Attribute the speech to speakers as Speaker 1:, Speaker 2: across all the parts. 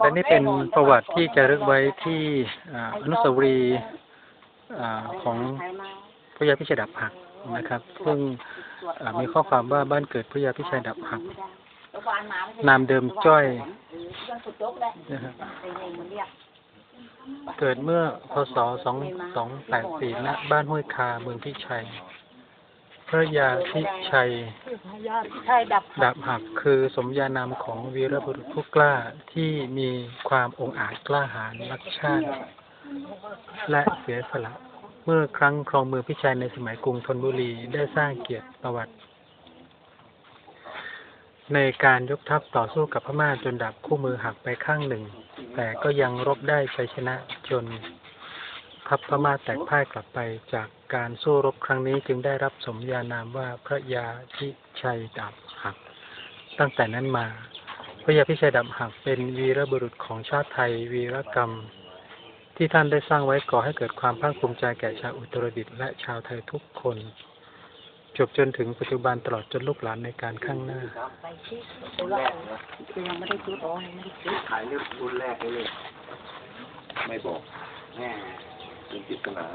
Speaker 1: และนี่เป็นประวัติที่จะรึกไว้ที่อนุสาวรีย์ของพระยาพิชัยดับหักนะครับ ซึ่งมีข้อความว่าบ้านเกิดพระยาพิชัยดับหัก นามเดิมจ้อยนะครับเกิดเมื่อพศ2284 ณ บ้านห้วยคา เมืองพิชัย พระยาพิชัย
Speaker 2: ใช่ดับ
Speaker 1: ดาบหักคือสมญานามของวีรบุรุษผู้กล้าที่มีความองอาจกล้าหาญรักชาติ และเสียสละ เมื่อครั้งครองเมืองพิชัยในสมัยกรุงธนบุรีได้สร้างเกียรติประวัติ ในการยกทัพต่อสู้กับพม่าจนดาบคู่มือหักไปข้างหนึ่ง แต่ก็ยังรบได้ชัยชนะจน ทัพพม่าแตกพ่ายกลับไปจากการสู้รบครั้งนี้จึงได้รับสมญานามว่าพระยาพิชัยดาบหัก ตั้งแต่นั้นมา พระยาพิชัยดาบหักเป็นวีรบุรุษของชาติไทยวีรกรรม ที่ท่านได้สร้างไว้ก่อให้เกิดความภาคภูมิใจแก่ชาวอุตรดิตถ์และชาวไทยทุกคน จบจนถึงปัจจุบันตลอดจนลูกหลานในการข้างหน้า
Speaker 2: ไปที่ตัวแรกคือยังไม่ได้ซื้อโอ้ยังไม่ได้ซื้อ
Speaker 3: ขายเรื่องรุ่นแรกได้เลยไม่บอก เป็นปริศนา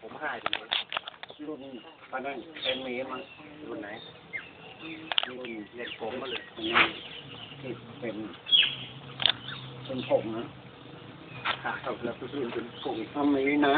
Speaker 3: ผมให้ดูรุ่นมันนั่นเป็นเมมันรุ่นไหนรุ่นเรียนผมมาเลยอันนี้ที่เป็นเป็นผมนะขายแล้วก็รุ่นเป็นผมทำนี้นะ